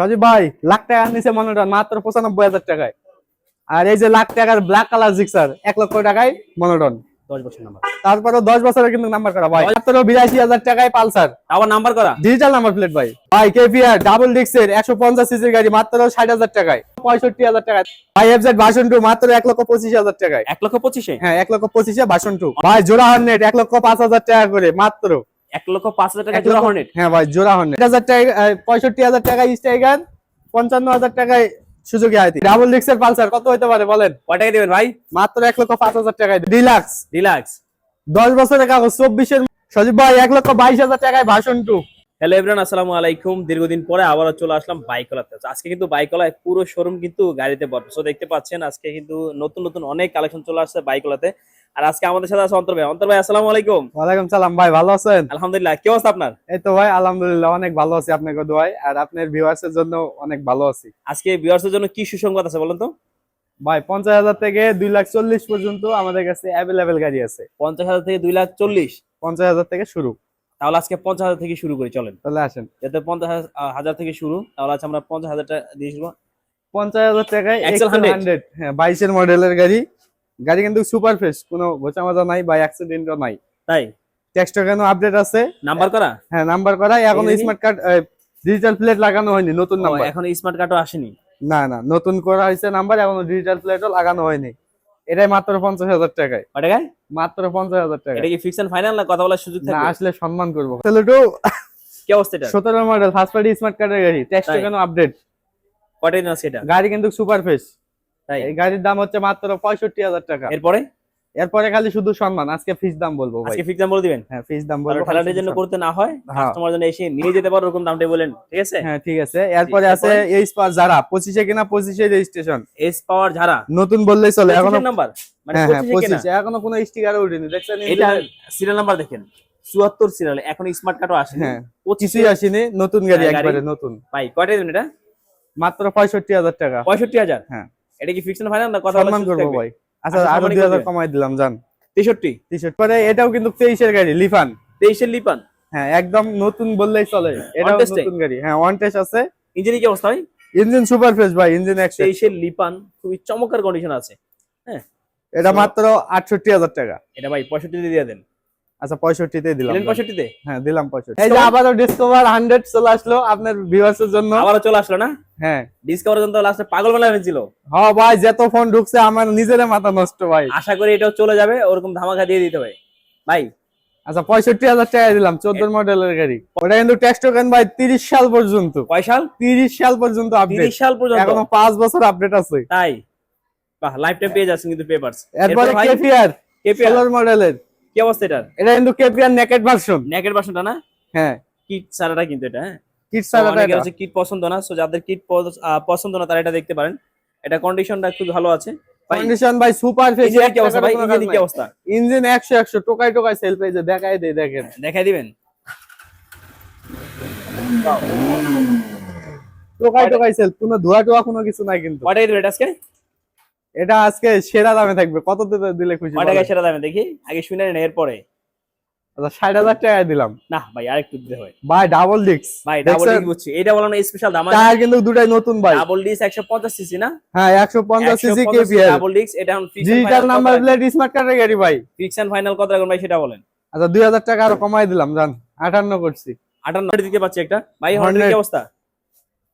সজীব ভাই লাখ টাকা নিচে মনোটন মাত্র পঁচানব্বই হাজার টাকায়। আর এই যে লাখ টাকার ব্ল্যাক কালার জিক্সার এক লক্ষ টাকায় মনোটন দশ বছর নাম্বার তারপরে দশ বছরের কিন্তু নাম্বার করা ভাই। মাত্র বিরাশি হাজার টাকায় পালসার। আবার নাম্বার করা? ডিজিটাল নাম্বার প্লেট ভাই। ভাই কেপিআর ডাবল একশো পঞ্চাশ সিসির গাড়ি মাত্র ষাট হাজার টাকায়। পঁয়ষট্টি হাজার টাকায়। ভাই এফজেড ভাষণ টু মাত্র এক লক্ষ পঁচিশ হাজার টাকায়। এক লক্ষ পঁচিশে? হ্যাঁ এক লক্ষ পঁচিশে ভাষণ টু ভাই জোড়া হান্ড্রেড এক লক্ষ পাঁচ হাজার টাকা করে মাত্র। এক লক্ষ পাঁচ হাজার টাকা জোড়া হর্নেট। হ্যাঁ ভাই জোড়া হান্ড্রেড হাজার টাকা পঁয়ষট্টি হাজার টাকায় স্ট্রাইকার পঞ্চান্ন হাজার টাকায় সুযোগী আইতি। ডাবল ডিক্সের পালসার কত হইতে পারে বলেন? কয় টাকা দেবেন ভাই? মাত্র এক লক্ষ পাঁচ হাজার টাকায় ডিলাক্স রিল্যাক্স দশ বছরের কাগজ চব্বিশের সজীব ভাই এক লক্ষ বাইশ হাজার টাকায় ভাষণ টু হ্যালো এভরিওয়ান আসসালামু আলাইকুম। দীর্ঘদিন পরে আবারও চলে আসলাম বাইকলাতে আজকে কিন্তু বাইকলায় পুরো শোরুম কিন্তু গাড়িতে ভরপুর সো দেখতে পাচ্ছেন আজকে কিন্তু নতুন নতুন অনেক কালেকশন চলে আসছে বাইকলাতে আর আজকে আমাদের সাথে আছে অন্তর ভাই। অন্তর ভাই আসসালামু আলাইকুম। ওয়ালাইকুম সালাম ভাই ভালো আছেন? আলহামদুলিল্লাহ কি অবস্থা আপনার? এই তো ভাই আলহামদুলিল্লাহ অনেক ভালো আছি আপনাকে দোয়াই আর আপনার ভিউয়ার্স এর জন্য অনেক ভালো আছি। আজকে ভিউয়ার্সের জন্য কি সুসংবাদ আছে বলেন তো? ভাই পঞ্চাশ হাজার থেকে দুই লাখ চল্লিশ পর্যন্ত আমাদের কাছে অ্যাভেলেবেল গাড়ি আছে। পঞ্চাশ হাজার থেকে দুই লাখ চল্লিশ? পঞ্চাশ হাজার থেকে শুরু। তাহলে আজকে পঞ্চাশ হাজার থেকে শুরু করি চলেন। তাহলে আসেন। যাতে পঞ্চাশ হাজার- থেকে শুরু তাহলে আজকে আমরা পঞ্চাশ হাজার টাকা দিয়ে শুরু। পঞ্চাশ হাজার টাকায় Excel 100 হান্ড্রেড হ্যাঁ বাইশের মডেলের গাড়ি। গাড়ি কিন্তু সুপার ফ্রেশ কোনো গোচা মাজা নাই বা অ্যাক্সিডেন্টও নাই। তাই? টেক্সটা কেন আপডেট আছে? নাম্বার করা? হ্যাঁ নাম্বার করা। এখন স্মার্ট কার্ড ডিজিটাল প্লেট লাগানো হয়নি নতুন নাম্বার এখন স্মার্ট কার্ডও আসেনি? না না নতুন করা হয়েছে নাম্বার এখনও ডিজিটাল প্লেটও লাগানো হয়নি। এটাই মাত্র পঞ্চাশ হাজার টাকায়। কয় টাকায় মাত্র পঞ্চাশ হাজার টাকা এটা কি ফিক্স এন্ড ফাইনাল না কথা বলার সুযোগ না আসলে সম্মান করব। সেলুটু কি অবস্থা এটা? সতেরো মডেল ফার্স্ট পার্টি স্মার্ট কার্ডের গাড়ি। টেক্সটা তাই? কেন আপডেট দিন আছে এটা? গাড়ি কিন্তু সুপার ফ্রেশ এই গাড়ির দাম হচ্ছে মাত্র পঁয়ষট্টি হাজার টাকা। এরপরে? এরপরে খালি শুধু সম্মান আজকে ফিস দাম বলব ভাই। আজকে ফিক্স দাম বলে দিবেন? হ্যাঁ ফিস দাম বলব ঠেলাটির জন্য করতে না হয় হ্যাঁ। কাস্টমার জন্য এসে নিয়ে যেতে পারো ওরকম দামটাই বলেন ঠিক আছে? হ্যাঁ ঠিক আছে। এরপরে আছে এই স্পার যারা পঁচিশে কিনা পঁচিশে রেজিস্ট্রেশন। এস পাওয়ার ঝাড়া নতুন বললেই চলে এখনও নাম্বার মানে হ্যাঁ হ্যাঁ 25 কেনা। পঁচিশে এখনও কোনো স্টিকার উঠেনি দেখছেন এটা সিরিয়াল নাম্বার দেখেন সিরিয়াল এখন স্মার্ট কার্ডও হ্যাঁ আসেনি নতুন গাড়ি হ্যাঁ, একবারে নতুন। ভাই কয়টা এটা? মাত্র পঁয়ষট্টি হাজার টাকা। পঁয়ষট্টি হাজার? হ্যাঁ। এটা কি ফিক্স এন্ড ফাইনাল না কথা সম্মান করব ভাই। আচ্ছা আচ্ছা, আরও সম্মানই দুই হাজার করবে। কমাই দিলাম জান। তেষট্টি? টি-শার্ট পরে এটাও কিন্তু তেইশের গাড়ি লিফান। তেইশের লিপান হ্যাঁ একদম নতুন বললেই চলে। এটাও নতুন গাড়ি। হ্যাঁ ওয়ান টেস্ট আছে। ইঞ্জিনের কি অবস্থা ভাই? ইঞ্জিন সুপার ফ্রেশ ভাই ইঞ্জিন একশো তেইশের লিপান খুবই চমৎকার কন্ডিশন আছে। হ্যাঁ। এটা মাত্র আটষট্টি হাজার টাকা। এটা ভাই পঁয়ষট্টি দিয়ে দেন। আচ্ছা পঁয়ষট্টিতে দিলাম। দিলেন ভাই। পঁয়ষট্টিতে? হ্যাঁ দিলাম পঁয়ষট্টি। এই যে আবারও ডিসকভার হান্ড্রেড চলে আসলো আপনার ভিউয়ার্স এর জন্য। আবারও চলে আসলো না? হ্যাঁ। ডিসকাভার জন্য লাস্টে পাগল বেলা হয়েছিল হ্যাঁ ভাই যত ফোন ঢুকছে আমার নিজের মাথা নষ্ট ভাই। আশা করি এটাও চলে যাবে ওরকম ধামাকা দিয়ে দিতে হবে। ভাই। আচ্ছা পঁয়ষট্টি হাজার টাকা দিলাম চোদ্দ মডেলের গাড়ি। ওটা কিন্তু টেক্সট টোকেন ভাই তিরিশ সাল পর্যন্ত। কয় সাল? তিরিশ সাল পর্যন্ত আপডেট তিরিশ সাল পর্যন্ত? এখনও পাঁচ বছর আপডেট আছে। তাই? বাহ লাইফ টাইম পেয়ে যাচ্ছেন কিন্তু পেপারস এরপরে কেপিআর কেপিআর মডেলের কি অবস্থা এটার? এটা কিন্তু কেপিআর নেকেট ভার্সন নেকের বাসনটা না? হ্যাঁ। কিট সারাটা কিন্তু এটা হ্যাঁ? কিট সারাটা এটা। হচ্ছে কিট পছন্দ না সো যাদের কিট পছন্দ না তারা এটা দেখতে পারেন। এটা কন্ডিশনটা খুব ভালো আছে। কন্ডিশন ভাই সুপার ফেস ইঞ্জিনের কি অবস্থা? ভাই ইঞ্জিনের কি অবস্থা? ইঞ্জিন একশো একশো টোকাই টোকাই সেল পেয়েছে দেখাই দে দেখেন। দেখাই দিবেন? টোকাই টোকাই সেল কোনো ধোয়া টোয়া কোনো কিছু নাই কিন্তু। কয় টাকা দিবেন এটা আজকে? এটা আজকে সেরা দামে থাকবে। কত দিতে দিলে খুশি কয় টাকা সেটা দামে? দেখি। আগে শুনে নেন এরপরে। আচ্ছা ষাট হাজার টাকা দিলাম। না ভাই আরেকটু দিতে হয়। ভাই ডাবল ডিক্স ভাই ডাবল ডিস বুঝছি। এটা বলো না স্পেশাল দাম টায়ার কিন্তু দুটাই নতুন ভাই। ডাবল ডিস একশো পঞ্চাশ সিসি না? হ্যাঁ একশো পঞ্চাশ সিসি কেপিএল ডাবল ডিস এটা এখন ডিজিটাল নাম্বার প্লেট স্মার্ট কার্ডের গাড়ি ভাই। ফিক্স এন্ড ফাইনাল কত রাখুন ভাই সেটা বলেন। আচ্ছা দুই হাজার টাকা আরও কমাই দিলাম জান। আটান্ন করছি। আটান্ন দিতে পাচ্ছি একটা। ভাই হন্ড্রেড কি অবস্থা?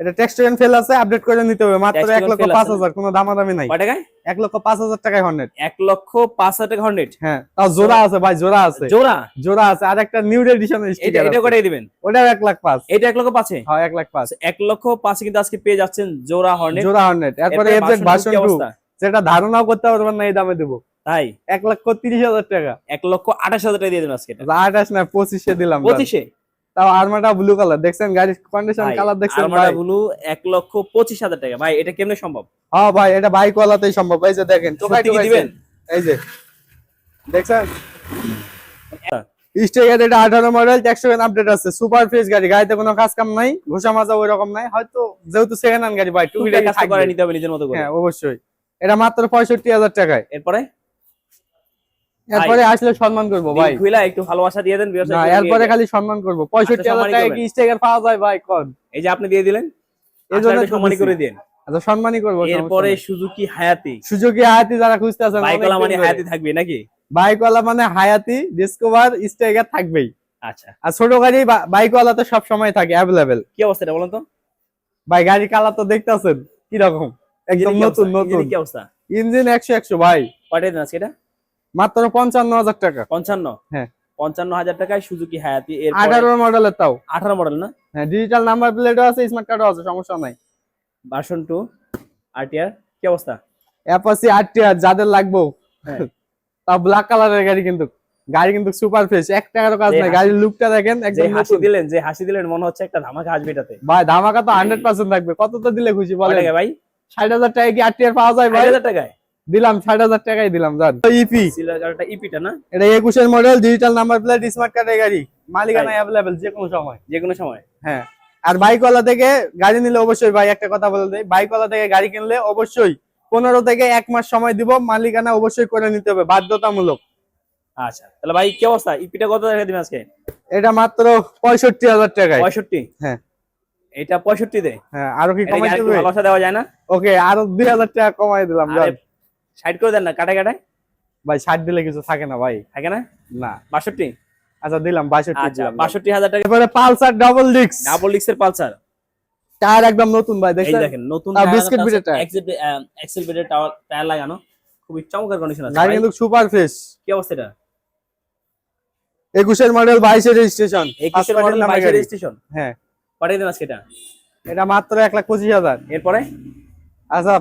এটা টেক্সটেন ফেল আছে আপডেট করে নিতে হবে। মাত্র Textile এক লক্ষ fail পাঁচ আছে। না? হাজার কোনো দামাদামি নাই। কয় টাকায় এক লক্ষ পাঁচ হাজার টাকায় হন্ড্রেড এক লক্ষ পাঁচ হাজার টাকা হন্ড্রেড হ্যাঁ তাও জোড়া আছে ভাই জোড়া আছে। জোড়া? জোড়া আছে আর একটা নিউ এডিশন এটা এটা কটাই দিবেন? ওটা এক লাখ পাঁচ। এটা এক লক্ষ পাঁচে হ্যাঁ এক লাখ পাঁচ। এক লক্ষ পাঁচে কিন্তু আজকে পেয়ে যাচ্ছেন জোড়া হর্নেট জোড়া হন্ড্রেড এরপরে এফজেড ভার্সন টু অবস্থা? যেটা ধারণাও করতে পারবেন না এই দামে দেবো। তাই? এক লক্ষ তিরিশ হাজার টাকা। এক লক্ষ আঠাশ হাজার টাকা দিয়ে দেবেন আজকে। আঠাশ না পঁচিশে দিলাম জান। পঁচিশে? তাও আর্মাটা ব্লু কালার দেখছেন গাড়ির কন্ডিশন কালার দেখছেন আরমাডা ভাই? ব্লু এক লক্ষ পঁচিশ হাজার টাকা। ভাই এটা কেমনে সম্ভব? হ্যাঁ ভাই এটা বাইক ওয়ালাতেই সম্ভব। এই যে দেখেন টোকাই সত্যি টোকাই দিবেন? এই যে দেখছেন? স্টেগার এটা আঠারো মডেল একশো আপডেট আছে। সুপার ফ্রেশ গাড়ি গাড়িতে কোনো কাজ কাম নাই ঘোষা মাজা ওই রকম নাই। হয়তো যেহেতু সেকেন্ড হ্যান্ড গাড়ি ভাই টুকিটাকি টুকিটাকি কাজ করে নিতে হবে নিজের মতো করে। হ্যাঁ অবশ্যই। এটা মাত্র পঁয়ষট্টি হাজার টাকায়। এরপরে? এরপরে আসলে সম্মান করব ভাই। খুইলা একটু ভালোবাসা দিয়ে দেন না এরপরে খালি সম্মান করব। হাজার সম্মানই কি পাওয়া যায় ভাই কন? এই যে আপনি দিয়ে দিলেন এই জন্য সম্মানী করে দিন আচ্ছা সম্মানই করব এরপরে সুজুকি হায়াতি। সুযোগী হায়াতি যারা খুঁজতে আছেন বাইকওয়ালা মানে হায়াতি থাকবে নাকি? বাইকওয়ালা মানে হায়াতি ডিসকভার স্ট্রাইকার থাকবেই। আচ্ছা। আর ছোট গাড়ি বাইকওয়ালা তো সব সময় থাকে কি বলেন তো? ভাই গাড়ি কালার তো দেখতেছেন কি রকম একদম নতুন। নতুন কি অবস্থা? ইঞ্জিন একশো একশো ভাই। কয়টা দিন এটা? মাত্র পঞ্চান্ন হাজার টাকা। পঞ্চান্ন? হ্যাঁ। পঞ্চান্ন হাজার টাকায় সুজুকি হায়াতি এর আঠারো মডেলের তাও। আঠারো মডেল না? হ্যাঁ ডিজিটাল নাম্বার প্লেটও আছে স্মার্ট কার্ডও আছে সমস্যা নাই। ভার্সন টু আরটিআর কি অবস্থা? অ্যাপাসি আটটি আর যাদের লাগবো। তা ব্ল্যাক কালারের গাড়ি কিন্তু। গাড়ি কিন্তু সুপার ফ্রেশ এক টাকারও কাজ নাই। গাড়ির লুকটা দেখেন একদম হাসি দিলেন যে হাসি দিলেন মনে হচ্ছে একটা ধামাকা আসবে এটাতে। ভাই ধামাকা তো হান্ড্রেড পার্সেন্ট থাকবে। কত তো দিলে খুশি কয় বলে ভাই? ষাট হাজার টাকা কি আটটি আর পাওয়া যায় ভাই? হাজার টাকায়? দিলাম ষাট হাজার টাকাই দিলাম জান। ইপি সিলভার ইপিটা না? এটা একুশের model digital number plate smart কার্ডের গাড়ি। মালিকানা অ্যাভেলেবেল যে কোনো সময়। যে কোনো সময়। হ্যাঁ। আর বাইকওয়ালা থেকে গাড়ি নিলে অবশ্যই ভাই একটা কথা বলে দেয় বাইকওয়ালা থেকে গাড়ি কিনলে অবশ্যই পনেরো থেকে এক মাস সময় দিব মালিকানা অবশ্যই করে নিতে হবে বাধ্যতামূলক। আচ্ছা তাহলে ভাই কি অবস্থা? ইপিটা কত টাকা দিবেন আজকে? এটা মাত্র পঁয়ষট্টি হাজার টাকায়। পঁয়ষট্টি? হ্যাঁ। এটা পঁয়ষট্টি দে হ্যাঁ আরও কি কমাই দেওয়া যায় না? ওকে আরও দুই হাজার টাকা কমাই দিলাম সাইড করে দেন না কাটা কাটায়? ভাই ষাট দিলে কিছু থাকে না ভাই। থাকে না? না। বাষট্টি? আচ্ছা দিলাম বাষট্টি আচ্ছা বাষট্টি হাজার টাকা এরপরে পালসার ডাবল ডিক্স ডাবল ডিক্সের পালসার। টায়ার একদম নতুন ভাই এই দেখেন নতুন biscuit বিটের টায়ার। এক্সেল বেডের টায়ার লাগানো। খুবই চমৎকার কন্ডিশন আছে গাড়ি কিন্তু সুপার ফ্রেশ কি অবস্থা এটা? একুশের মডেল বাইশের রেজিস্ট্রেশন একুশের মডেল বাইশের রেজিস্ট্রেশন হ্যাঁ। পাঠিয়ে দেন আজকে এটা। এটা মাত্র এক লাখ পঁচিশ হাজার। এরপরে? আচ্ছা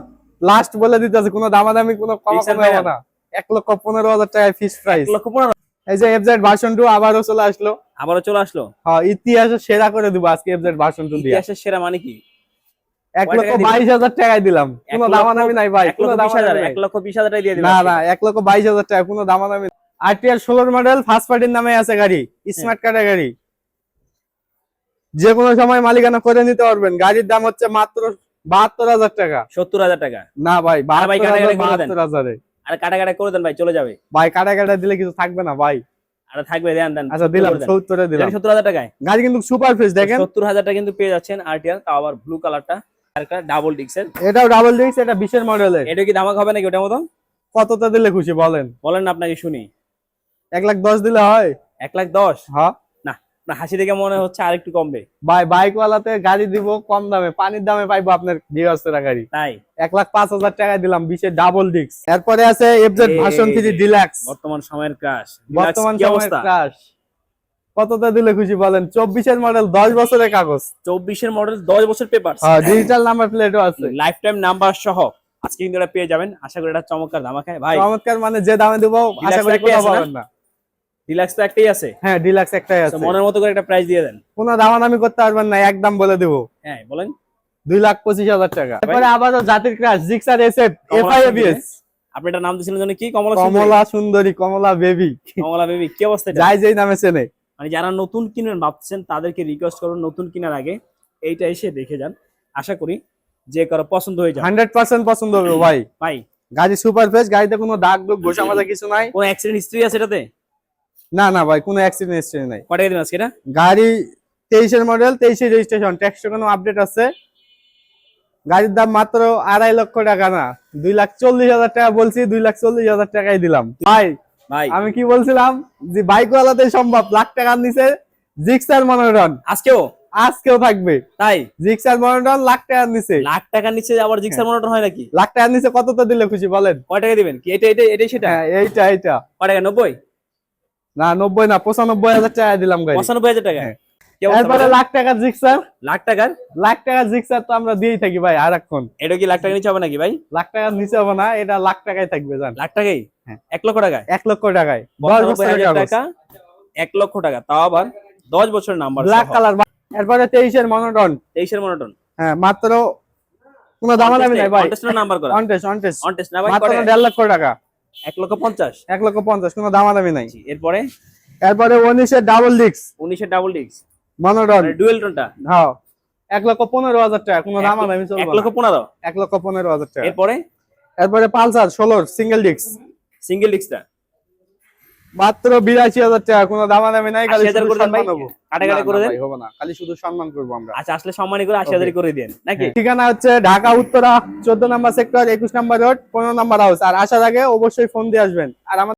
লাস্ট বলে দিতে আছে কোনো দামাদামি কোনো কমা কমে হবে না। এক লক্ষ পনেরো হাজার টাকায় ফিক্স প্রাইস লক্ষ পনেরো এই যে এফজেড ভার্সন টু আবারও চলে আসলো। আবারও চলে আসলো? হ্যাঁ ইতিহাসে সেরা করে দিব আজকে এফজেড ভার্সন টু দিয়ে। ইতিহাসের সেরা মানে কি? এক লক্ষ? বাইশ হাজার টাকায় দিলাম। কোনো দামাদামি নাই ভাই কোনো দামাদামি এক লক্ষ বিশ হাজার টাকা দিয়ে না না এক লক্ষ বাইশ হাজার টাকা কোনো দামাদামি আরটিআর ষোলোর মডেল ফার্স্ট পার্টির নামে আছে গাড়ি স্মার্ট কার্ডের গাড়ি। যে কোনো সময় মালিকানা করে নিতে পারবেন। গাড়ির দাম হচ্ছে মাত্র বাহাত্তর হাজার টাকা। সত্তর হাজার টাকা। না ভাই বাহাত্তর হাজার আর কাটা কাটা করে দেন ভাই চলে যাবে। ভাই কাটা কাটা দিলে কিছু থাকবে না ভাই। আর থাকবে দেন দেন। আচ্ছা দিলাম সত্তরে দিলাম। সত্তর হাজার টাকায়। গাড়ি কিন্তু সুপার ফ্রেশ দেখেন। সত্তর হাজার টাকা কিন্তু পেয়ে যাচ্ছেন আরটিআর তাও আবার ব্লু কালারটা আর ডাবল এটাও ডাবল ডিস্ক এটা বিশের মডেলের এটা কি দামাক হবে নাকি ওটার মতো কতটা দিলে খুশি বলেন। বলেন না আপনাকে শুনি। এক লাখ দশ দিলে হয়। এক লাখ দশ? হ্যাঁ। না হাসি দেখে মনে হচ্ছে আর একটু কমবে। ভাই বাইক ওয়ালাতে গাড়ি দিব কম দামে পানির দামে পাইবো আপনার বিয়ার্সেরা গাড়ি। তাই? এক লাখ পাঁচ হাজার টাকা দিলাম বিশের ডাবল ডিস্ক। এরপরে আছে এফজেড ভার্সন থ্রি ডিলাক্স। বর্তমান সময়ের ক্রাশ বর্তমান সময়ের ক্রাশ কতটা দিলে খুশি বলেন? চব্বিশের মডেল দশ বছরের কাগজ। চব্বিশের মডেল দশ বছর পেপার ডিজিটাল নাম্বার প্লেটও আছে। লাইফ টাইম নাম্বার সহ। আজকে কিন্তু পেয়ে যাবেন। আশা করি এটা চমৎকার ধামাকায় ভাই চমৎকার মানে যে দামে দেবো আশা করি? পাবেন না। ডিলাক্স তো একটাই আছে। হ্যাঁ ডিলাক্স একটাই আছে। মনের মতো করে একটা প্রাইস দিয়ে দেন। কোনো দামাদামি করতে পারবেন না একদম বলে দেবো। হ্যাঁ বলেন। দুই লাখ পঁচিশ হাজার টাকা। তারপরে আবারও জাতির ক্রাশ জিক্সার এসএফ কমলা আপনি এটা নাম দিয়েছিলেন কি? কমলা কমলা সুন্দরী কমলা বেবি কমলা বেবি কি অবস্থা? যাই যেই নামে চেনে। মানে যারা নতুন কিনবেন ভাবছেন তাদেরকে রিকোয়েস্ট করুন নতুন কেনার আগে এইটা এসে দেখে যান। আশা করি যে কারও পছন্দ হয়ে যাবে। হান্ড্রেড পার্সেন্ট পছন্দ হবে ভাই। ভাই। গাড়ি সুপার ফ্রেশ গাড়িতে কোনো দাগ দুগ ঘষা মাজা কিছু নাই। কোন অ্যাক্সিডেন্ট হিস্ট্রি আছে এটাতে? না না ভাই কোনো অ্যাক্সিডেন্ট হিস্ট্রি নাই। কটা দিন আজকে এটা? গাড়ি তেইশের মডেল তেইশের রেজিস্ট্রেশন ট্যাক্সে কোনো আপডেট আছে? গাড়ির দাম মাত্র আড়াই লক্ষ টাকা না দুই লাখ চল্লিশ হাজার টাকা বলছি দুই লাখ চল্লিশ হাজার টাকাই দিলাম। ভাই ভাই। আমি কি বলছিলাম যে বাইক ওয়ালাতে সম্ভব লাখ টাকার নিচে জিক্সার মনোরন আজকেও? আজকেও থাকবে। তাই? জিক্সার মনোরন লাখ টাকার নিচে লাখ টাকার নিচে আবার জিক্সার মনোটন হয় নাকি? লাখ টাকার নিচে কতটা দিলে খুশি বলেন। কয় টাকা দিবেন কি? এটা এটা এটাই সেটা? হ্যাঁ এইটা এইটা। কয় টাকা নব্বই? না নব্বই না পঁচানব্বই হাজার টাকা দিলাম গাড়ি পঁচানব্বই হাজার টাকা? হ্যাঁ। এরপরে লাখ টাকার জিক্সার। লাখ টাকার? লাখ টাকার জিক্সার তো আমরা দিয়েই থাকি ভাই আর এখন এটা কি লাখ টাকা নিচে হবে নাকি ভাই? লাখ টাকার নিচে হবে না এটা লাখ টাকায় থাকবে জান। লাখ টাকাই? হ্যাঁ। এক লক্ষ টাকায়? এক লক্ষ টাকায়। দশ টাকা এক লক্ষ টাকা। তাও আবার দশ বছরের নাম্বার ব্ল্যাক কালার এরপরে তেইশের মনোটন তেইশের মনোটন হ্যাঁ মাত্র কোনো দামাদামি নাই ভাই। নাম্বার করা। অনটেস্ট অনটেস্ট অনটেস্ট না ভাই মাত্র দেড় লক্ষ টাকা। এক লক্ষ পঞ্চাশ। এক লক্ষ পঞ্চাশ কোনো দামাদামি নাই। এরপরে? এরপরে উনিশের ডাবল ডিক্স ডাবল মনোটন ডুয়েল টোনটা হ্যাঁ। এক লক্ষ পনেরো হাজার টাকা কোনো দামাদামি এক লক্ষ পনেরো। এক লক্ষ পনেরো হাজার টাকা। এরপরে? এরপরে পালসার ষোলোর সিঙ্গেল ডিক্স সিঙ্গেল মাত্র বিরাশি হাজার টাকা কোনো দামাদামি নাই খালি 80,000 করে কাটাকাটি করে দেন। না। খালি শুধু সম্মান করব আমরা। আচ্ছা আসলে সম্মানী করে আশি করে দেন নাকি? ঠিকানা হচ্ছে ঢাকা উত্তরা চোদ্দ নাম্বার সেক্টর একুশ নাম্বার রোড পনেরো নাম্বার হাউস আর আসার আগে অবশ্যই ফোন দিয়ে আসবেন। আর আমার